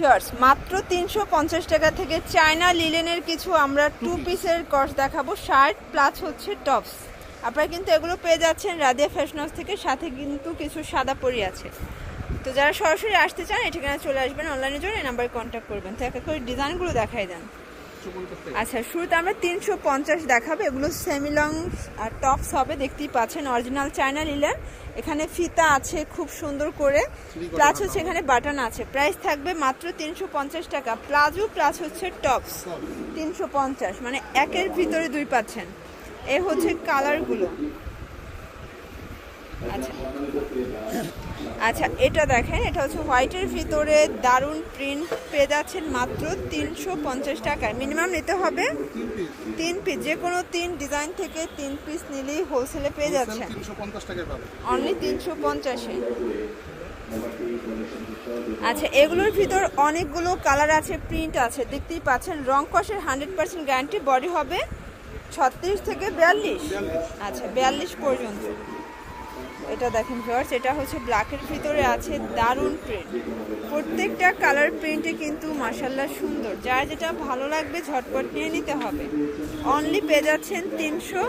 Viewers মাত্র তিনশো পঞ্চাশ টাকা থেকে চায়না লিলেনের কিছু আমরা টু পিসের কস্ট দেখাবো। শার্ট প্লাস হচ্ছে টপস আপনারা কিন্তু এগুলো পেয়ে যাচ্ছেন রাদিয়া ফ্যাশন হাউস থেকে সাথে কিন্তু কিছু সাদা পরি আছে। তো যারা সরাসরি আসতে চান এই ঠিকানা চলে আসবেন। অনলাইনের জন্য এই নাম্বারে কন্ট্যাক্ট করবেন। তো একটা করে ডিজাইনগুলো দেখাই দেন। আচ্ছা শুরুতে আমরা তিনশো পঞ্চাশ দেখাবো। এগুলো সেমি লং আর টপস হবে দেখতেই পাচ্ছেন অরিজিনাল চায়না লিলেন। এখানে ফিতা আছে খুব সুন্দর করে। প্লাস হচ্ছে এখানে বাটন আছে। প্রাইস থাকবে মাত্র তিনশো পঞ্চাশ টাকা। প্লাজো প্লাস হচ্ছে টপস। তিনশো পঞ্চাশ মানে একের ভিতরে দুই পাচ্ছেন। এ হচ্ছে কালারগুলো। আচ্ছা। আচ্ছা এটা দেখেন এটা হচ্ছে হোয়াইটের ভিতরে দারুণ প্রিন্ট পেয়ে যাচ্ছেন মাত্র তিনশো পঞ্চাশ টাকায় মিনিমাম নিতে হবে তিন পিস যে কোনো তিন ডিজাইন থেকে তিন পিস নিলেই হোলসেলে পেয়ে যাচ্ছেন। অনলি তিনশো পঞ্চাশে। আচ্ছা এগুলোর ভিতর অনেকগুলো কালার আছে প্রিন্ট আছে। দেখতেই পাচ্ছেন রং কষের হান্ড্রেড পার্সেন্ট গ্যারান্টি বডি হবে ছত্রিশ থেকে বিয়াল্লিশ। আচ্ছা বিয়াল্লিশ পর্যন্ত। এটা দেখেন ভিউয়ার্স এটা হচ্ছে ব্ল্যাকের ভিতরে আছে দারুণ প্রিন্ট প্রত্যেকটা কালার প্রিন্টে কিন্তু মাসাল্লাহ সুন্দর। যার যেটা ভালো লাগবে ঝটপট নিয়ে নিতে হবে। অনলি পেয়ে যাচ্ছেন তিনশো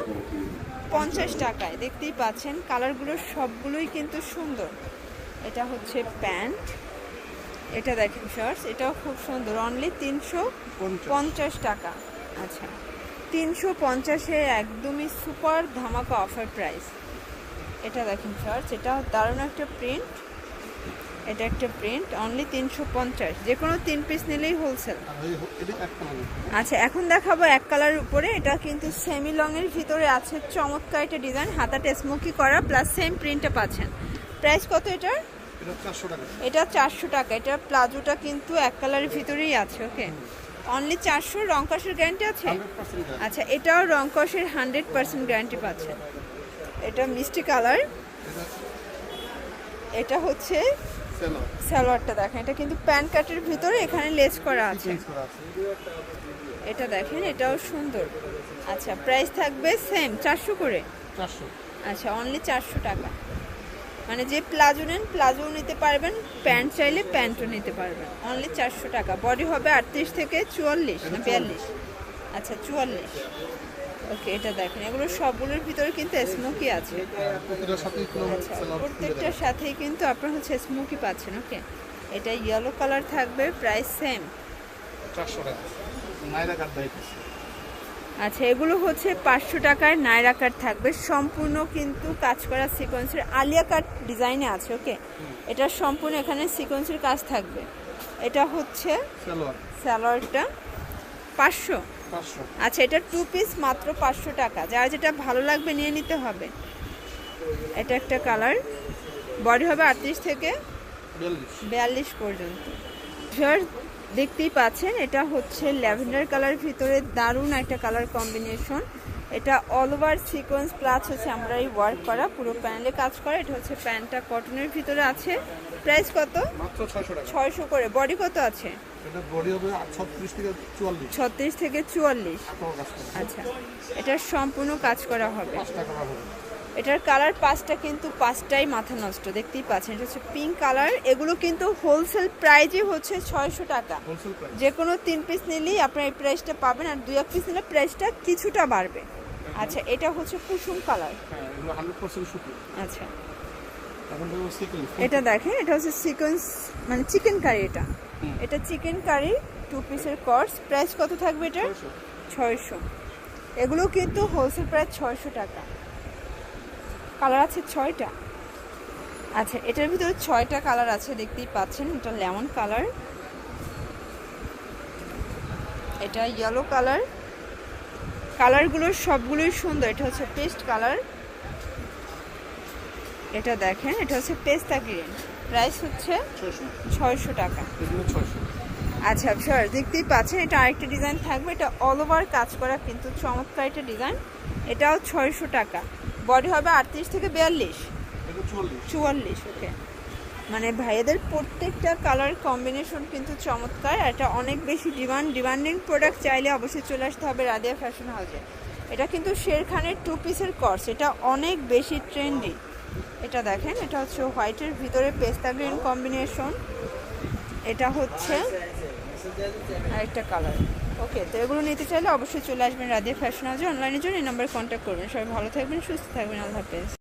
পঞ্চাশ টাকায়। দেখতেই পাচ্ছেন কালারগুলো সবগুলোই কিন্তু সুন্দর। এটা হচ্ছে প্যান্ট। এটা দেখেন শর্টস এটাও খুব সুন্দর। অনলি তিনশো পঞ্চাশ টাকা। আচ্ছা তিনশো পঞ্চাশে একদমই সুপার ধামাকা অফার প্রাইস এটা দেখেন শর্টস এটা দারুণ একটা প্রিন্ট এটা একটা প্রিন্ট অনলি তিনশো পঞ্চাশ। যে কোনো তিন পিস নিলেই হোলসেল আচ্ছা এখন দেখাবো এক কালার উপরে। এটা কিন্তু সেমি লং এর ভিতরে আছে। চমৎকার একটা ডিজাইন হাতাটা স্মোকি করা প্লাস সেম প্রিন্টটা পাচ্ছেন। প্রাইস কত এটার? এটা চারশো টাকা। এটা প্লাজোটা কিন্তু এক কালারের ভিতরেই আছে ওকে অনলি চারশো রংকসের গ্যারান্টি আছে? আচ্ছা এটাও রংকসের হান্ড্রেড পার্সেন্ট গ্যারান্টি পাচ্ছেন। এটা মিষ্টি কালার। এটা হচ্ছে সালোয়ারটা দেখেন। এটা কিন্তু প্যান্ট কাটের ভিতরে এখানে লেস করা আছে। এটা দেখেন এটাও সুন্দর। আচ্ছা প্রাইস থাকবে সেম চারশো করে? আচ্ছা অনলি চারশো টাকা। মানে যে প্লাজো নেন প্লাজো নিতে পারবেন প্যান্ট চাইলে প্যান্টও নিতে পারবেন। অনলি চারশো টাকা। বডি হবে আটত্রিশ থেকে চুয়াল্লিশ না বিয়াল্লিশ? আচ্ছা চুয়াল্লিশ। ওকে এটা দেখেন। এগুলো সবগুলোর ভিতরে কিন্তু স্মোকি আছে। আচ্ছা প্রত্যেকটার সাথেই কিন্তু আপনার হচ্ছে স্মোকি পাচ্ছেন ওকে? এটা ইয়েলো কালার থাকবে প্রাইস সেম আচ্ছা এগুলো হচ্ছে পাঁচশো টাকার নায়রা কাট থাকবে। সম্পূর্ণ কিন্তু কাজ করা সিকোয়েন্সের আলিয়া কাট ডিজাইনে আছে ওকে? এটা সম্পূর্ণ এখানে সিকোয়েন্সের কাজ থাকবে। এটা হচ্ছে স্যালোয়ারটা পাঁচশো। আচ্ছা এটা টু পিস মাত্র পাঁচশো টাকা। যার যেটা ভালো লাগবে নিয়ে নিতে হবে। এটা একটা কালার বডি হবে আটত্রিশ থেকে বিয়াল্লিশ। পর্যন্ত। দেখতেই পাচ্ছেন এটা হচ্ছে ল্যাভেন্ডার কালার ভিতরে দারুণ একটা কালার কম্বিনেশন এটা অল ওভার সিকোয়েন্স প্লাস হচ্ছে আমরা এই ওয়ার্ক করা পুরো প্যানেলে কাজ করা এটা হচ্ছে প্যান্টটা কটনের ভিতরে আছে। প্রাইস কত? মাত্র ছয়শো করে। বডি কত আছে? এটা বডি হবে ছত্রিশ থেকে চুয়াল্লিশ। আচ্ছা। এটার সম্পূর্ণ কাজ করা হবে। পাঁচ টাকা হবে। এটার কালার পাঁচটা কিন্তু পাঁচটাই মাথা নষ্ট দেখতেই পাচ্ছেন। এটা হচ্ছে পিঙ্ক কালার এগুলো কিন্তু হোলসেল প্রাইজই হচ্ছে ছয়শো টাকা। যে কোনো তিন পিস নিলেই আপনার এই প্রাইসটা পাবেন আর দুই এক পিস নিলে প্রাইসটা কিছুটা বাড়বে। আচ্ছা এটা হচ্ছে কুসুম কালার। হ্যাঁ এগুলো সুতি আচ্ছা। এখন দেখব সিকুয়েন্স এটা দেখেন এটা হচ্ছে সিকোয়েন্স মানে চিকেন কারি এটা। এটা চিকেন কারি টু পিসের কর্স প্রাইস কত থাকবে এটা? ছয়শো। এগুলো কিন্তু হোলসেল প্রাইস ছয়শো টাকা। কালার আছে ছয়টা। আচ্ছা এটার ভিতরে ছয়টা কালার আছে দেখতেই পাচ্ছেন। এটা লেমন কালার এটা ইয়েলো কালার কালারগুলো সবগুলোই সুন্দর। এটা হচ্ছে পেস্ট কালার। এটা দেখেন এটা হচ্ছে পেস্তা গ্রিন। প্রাইস হচ্ছে ছয়শো। টাকা। আচ্ছা স্যার দেখতেই পাচ্ছেন এটা আরেকটা ডিজাইন থাকবে। এটা অল ওভার কাজ করা কিন্তু চমৎকার একটা ডিজাইন। এটাও ছয়শো টাকা। বডি হবে আটত্রিশ থেকে বিয়াল্লিশ। চুয়াল্লিশ। ওকে মানে ভাইয়াদের প্রত্যেকটা কালার কম্বিনেশন কিন্তু চমৎকার এটা অনেক বেশি ডিমান্ড ডিমান্ডিং প্রোডাক্ট চাইলে অবশ্যই চলে আসতে হবে রাদিয়া ফ্যাশন হাউসে এটা কিন্তু শেরখানের টু পিসের কর্স এটা অনেক বেশি ট্রেন্ডি এটা দেখেন, এটা হচ্ছে হোয়াইটের ভিতরে পেস্তা গ্রিন কম্বিনেশন এটা হচ্ছে আরেকটা কালার ওকে তো এগুলো নিতে চাইলে অবশ্যই চলে আসবেন রাধে ফ্যাশন হাউসে অনলাইনের জন্য এই নাম্বারে কন্ট্যাক্ট করবেন। সবাই ভালো থাকবেন, সুস্থ থাকবেন, আল্লাহ হাফেজ।